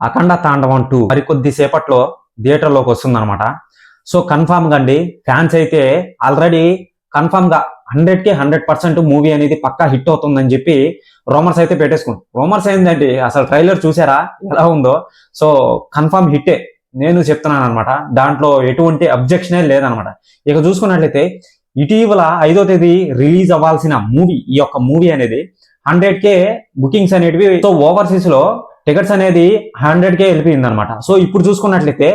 అఖండ తాండవం టూ మరికొద్ది సేపట్లో థియేటర్లోకి వస్తుందనమాట సో కన్ఫామ్ అండి ఫ్యాన్స్ అయితే ఆల్రెడీ కన్ఫామ్గా హండ్రెడ్కి హండ్రెడ్ హండ్రెడ్ పర్సెంట్ మూవీ అనేది పక్కా హిట్ అవుతుందని చెప్పి రోమర్స్ అయితే పెట్టేసుకుంటాం రోమర్స్ ఏంటంటే అసలు ట్రైలర్ చూసారా? ఎలా ఉందో? సో కన్ఫామ్ హిట్టే నేను చెప్తున్నాను అనమాట దాంట్లో ఎటువంటి అబ్జెక్షనే లేదనమాట ఇక చూసుకున్నట్లయితే ఇటీవల ఐదో తేదీ రిలీజ్ అవ్వాల్సిన మూవీ ఈ యొక్క మూవీ అనేది హండ్రెడ్ కే బుకింగ్స్ అనేటివి సో ఓవర్సీస్లో టికెట్స్ అనేది హండ్రెడ్ కే వెళ్ళిపోయింది అనమాట సో ఇప్పుడు చూసుకున్నట్లయితే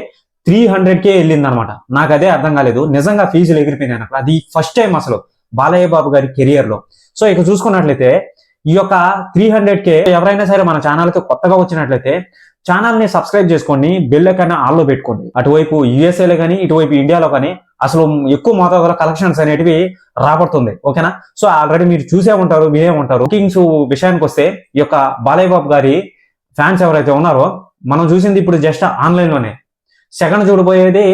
త్రీ హండ్రెడ్ కే వెళ్ళింది అనమాట నాకు అదే అర్థం కాలేదు. నిజంగా ఫీజులు ఎగిరిపోయింది అనమాట అది ఫస్ట్ టైం అసలు బాలయ్య బాబు గారి కెరియర్లో. సో ఇక చూసుకున్నట్లయితే ఈ యొక్క త్రీ హండ్రెడ్ కే ఎవరైనా సరే మన ఛానల్కి కొత్తగా వచ్చినట్లయితే ఛానల్ని సబ్స్క్రైబ్ చేసుకోండి. బెల్ కన్నా ఆల్లో పెట్టుకోండి. అటువైపు యుఎస్ఏలో కానీ ఇటువైపు ఇండియాలో కానీ అసలు ఎక్కువ మోతాదులో కలెక్షన్స్ అనేటివి రాబడుతుంది. ఓకేనా సో ఆల్రెడీ మీరు చూసే ఉంటారు వినే ఉంటారు. బుకింగ్స్ విషయానికి వస్తే ఈ యొక్క బాలయ్య బాబు గారి ఫ్యాన్స్ ఎవరైతే ఉన్నారో మనం చూసింది ఇప్పుడు జస్ట్ ఆన్లైన్లోనే సెకండ్ చూడబోయేది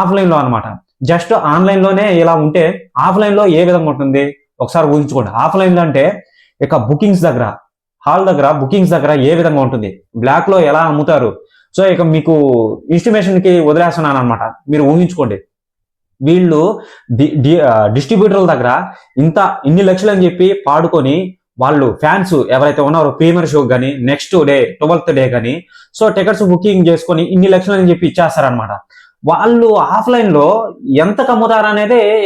ఆఫ్లైన్లో అనమాట జస్ట్ ఆన్లైన్లోనే ఇలా ఉంటే ఆఫ్లైన్లో ఏ విధంగా ఉంటుంది? ఒకసారి ఊహించుకోండి. ఆఫ్లైన్లో అంటే ఇక బుకింగ్స్ దగ్గర హాల్ దగ్గర బుకింగ్స్ దగ్గర ఏ విధంగా ఉంటుంది? బ్లాక్లో ఎలా అమ్ముతారు? సో ఇక మీకు ఇన్స్టిమేషన్కి వదిలేస్తున్నాను అనమాట మీరు ఊహించుకోండి. వీళ్ళు డిస్ట్రిబ్యూటర్ల దగ్గర ఇంత ఇన్ని లక్షలు అని చెప్పి పాడుకొని వాళ్ళు ఫ్యాన్స్ ఎవరైతే ఉన్నారో ప్రీమియర్ షో కానీ నెక్స్ట్ డే ట్వెల్త్ డే కానీ సో టికెట్స్ బుకింగ్ చేసుకొని ఇన్ని లక్షలు అని చెప్పి ఇచ్చేస్తారనమాట వాళ్ళు ఆఫ్లైన్లో ఎంత కమ్ముతారు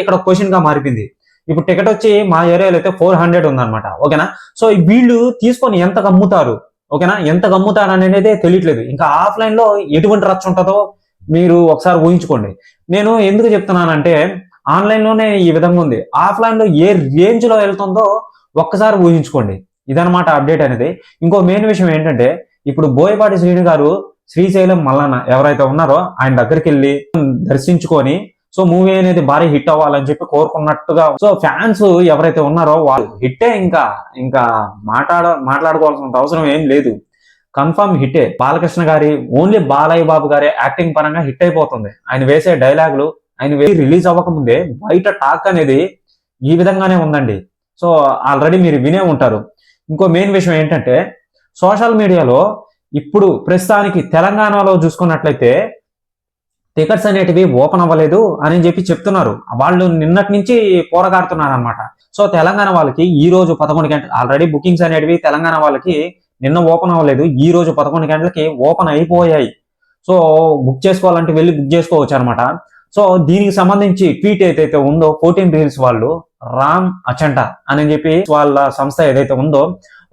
ఇక్కడ క్వశ్చన్గా మారిపోయింది. ఇప్పుడు టికెట్ వచ్చి మా ఏరియాలో అయితే ఫోర్ హండ్రెడ్ ఉందన్నమాట ఓకేనా? సో వీళ్ళు తీసుకొని ఎంత కమ్ముతారు ఓకేనా? ఎంత కమ్ముతారు అనేది తెలియట్లేదు. ఇంకా ఆఫ్లైన్లో ఎటువంటి రచ్చ ఉంటుందో మీరు ఒకసారి ఊహించుకోండి. నేను ఎందుకు చెప్తున్నానంటే ఆన్లైన్లోనే ఈ విధంగా ఉంది. ఆఫ్లైన్లో ఏ రేంజ్లో వెళ్తుందో ఒక్కసారి ఊహించుకోండి. ఇదనమాట అప్డేట్ అనేది. ఇంకో మెయిన్ విషయం ఏంటంటే ఇప్పుడు బోయపాటి శ్రీను గారు శ్రీశైలం మల్లన్న ఎవరైతే ఉన్నారో ఆయన దగ్గరికి వెళ్ళి దర్శించుకొని సో మూవీ అనేది భారీ హిట్ అవ్వాలని చెప్పి కోరుకున్నట్టుగా సో ఫ్యాన్స్ ఎవరైతే ఉన్నారో వాళ్ళు హిట్టే ఇంకా ఇంకా మాట్లాడ మాట్లాడుకోవాల్సిన అవసరం ఏం లేదు. కన్ఫర్మ్ హిట్టే. బాలకృష్ణ గారి ఓన్లీ బాలయ్య బాబు గారి యాక్టింగ్ పరంగా హిట్ అయిపోతుంది. ఆయన వేసే డైలాగులు ఆయన వేసి రిలీజ్ అవ్వకముందే బయట టాక్ అనేది ఈ విధంగానే ఉందండి. సో ఆల్రెడీ మీరు వినే ఉంటారు. ఇంకో మెయిన్ విషయం ఏంటంటే సోషల్ మీడియాలో ఇప్పుడు ప్రస్తుతానికి తెలంగాణలో చూసుకున్నట్లయితే టికెట్స్ అనేటివి ఓపెన్ అవ్వలేదు అని చెప్పి చెప్తున్నారు. వాళ్ళు నిన్నటి నుంచి పోరగాడుతున్నారు అనమాట సో తెలంగాణ వాళ్ళకి ఈ రోజు పదకొండు గంటలు ఆల్రెడీ బుకింగ్స్ అనేటివి తెలంగాణ వాళ్ళకి నిన్న ఓపెన్ అవ్వలేదు. ఈ రోజు పదకొండు గంటలకి ఓపెన్ అయిపోయాయి. సో బుక్ చేసుకోవాలంటే వెళ్ళి బుక్ చేసుకోవచ్చు అనమాట సో దీనికి సంబంధించి ట్వీట్ ఏదైతే ఉందో ఫోర్టీన్ రీల్స్ వాళ్ళు రామ్ అచంట అని చెప్పి వాళ్ళ సంస్థ ఏదైతే ఉందో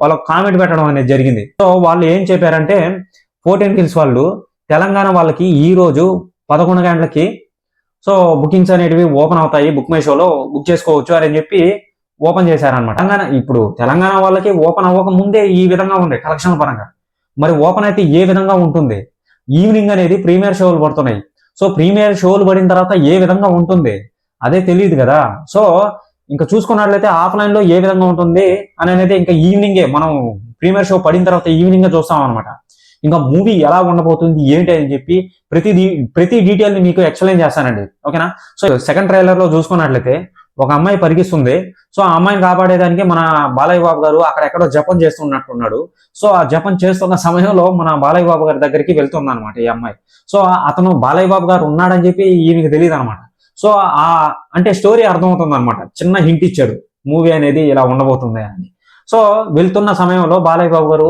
వాళ్ళ కామెంట్ పెట్టడం అనేది జరిగింది. సో వాళ్ళు ఏం చెప్పారంటే ఫోర్టీన్ కిల్స్ వాళ్ళు తెలంగాణ వాళ్ళకి ఈ రోజు పదకొండు గంటలకి సో బుకింగ్స్ అనేటివి ఓపెన్ అవుతాయి. బుక్ మై షోలో బుక్ చేసుకోవచ్చు అని చెప్పి ఓపెన్ చేశారనమాట తెలంగాణ ఇప్పుడు తెలంగాణ వాళ్ళకి ఓపెన్ అవ్వక ముందే ఈ విధంగా ఉంది కలెక్షన్ పరంగా. మరి ఓపెన్ అయితే ఏ విధంగా ఉంటుంది? ఈవినింగ్ అనేది ప్రీమియర్ షోలు పడుతున్నాయి. సో ప్రీమియర్ షోలు పడిన తర్వాత ఏ విధంగా ఉంటుంది? అదే తెలియదు కదా. సో ఇంకా చూసుకున్నట్లయితే ఆఫ్లైన్లో ఏ విధంగా ఉంటుంది అని అనేది ఇంకా ఈవినింగే మనం ప్రీమియర్ షో పడిన తర్వాత ఈవినింగ్ చూస్తాం అనమాట ఇంకా మూవీ ఎలా ఉండబోతుంది ఏంటి అని చెప్పి ప్రతి ప్రతి డీటెయిల్ని మీకు ఎక్స్ప్లెయిన్ చేస్తానండి. ఓకేనా? సో సెకండ్ ట్రైలర్లో చూసుకున్నట్లయితే ఒక అమ్మాయి పరిగిస్తుంది సో ఆ అమ్మాయిని కాపాడేదానికి మన బాలయ్య బాబు గారు అక్కడెక్కడో జపం చేస్తున్నట్టున్నాడు. సో ఆ జపం చేస్తున్న సమయంలో మన బాలయ్య బాబు గారి దగ్గరికి వెళ్తుంది అనమాట ఈ అమ్మాయి. సో అతను బాలయ్య బాబు గారు ఉన్నాడని చెప్పి ఈమెకి తెలియదు అనమాట సో ఆ అంటే స్టోరీ అర్థమవుతుంది అనమాట చిన్న హింట్ ఇచ్చాడు. మూవీ అనేది ఇలా ఉండబోతుంది అని. సో వెళ్తున్న సమయంలో బాలయ్య బాబు గారు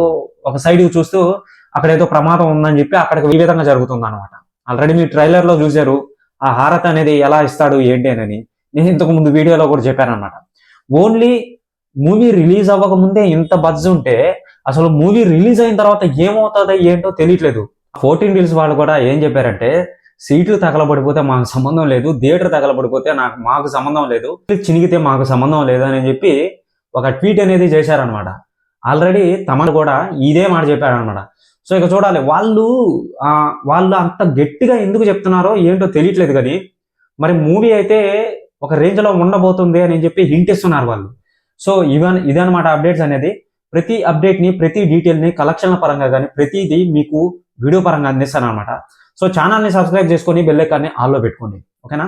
ఒక సైడ్ చూస్తూ అక్కడ ఏదో ప్రమాదం ఉందని చెప్పి అక్కడికి ఈ విధంగా జరుగుతుంది అనమాట ఆల్రెడీ మీ ట్రైలర్లో చూశారు ఆ హారత్ అనేది ఎలా ఇస్తాడు ఏంటి అని నేను ఇంతకు ముందు వీడియోలో కూడా చెప్పాను అనమాట ఓన్లీ మూవీ రిలీజ్ అవ్వక ముందే ఇంత బజ్ ఉంటే అసలు మూవీ రిలీజ్ అయిన తర్వాత ఏమవుతుందో ఏంటో తెలియట్లేదు. ఫోర్టీన్ డీల్స్ వాళ్ళు కూడా ఏం చెప్పారంటే సీట్లు తగలబడిపోతే మాకు సంబంధం లేదు థియేటర్ తగలబడిపోతే నాకు మాకు సంబంధం లేదు చినిగితే మాకు సంబంధం లేదు అని చెప్పి ఒక ట్వీట్ అనేది చేశారనమాట ఆల్రెడీ తమను కూడా ఇదే మాట చెప్పారనమాట సో ఇక చూడాలి వాళ్ళు వాళ్ళు అంత గట్టిగా ఎందుకు చెప్తున్నారో ఏంటో తెలియట్లేదు కానీ మరి మూవీ అయితే ఒక రేంజ్లో ఉండబోతుంది అని చెప్పి హింట్ ఇస్తున్నారు వాళ్ళు. సో ఇవన్ ఇదనమాట అప్డేట్స్ అనేది. ప్రతి అప్డేట్ని ప్రతి డీటెయిల్ని కలెక్షన్ల పరంగా కానీ ప్రతిదీ మీకు వీడియో పరంగా అందిస్తాను అనమాట సో ఛానల్ని సబ్స్క్రైబ్ చేసుకొని బెల్ ఐకాన్ని ఆల్లో పెట్టుకోండి ఓకేనా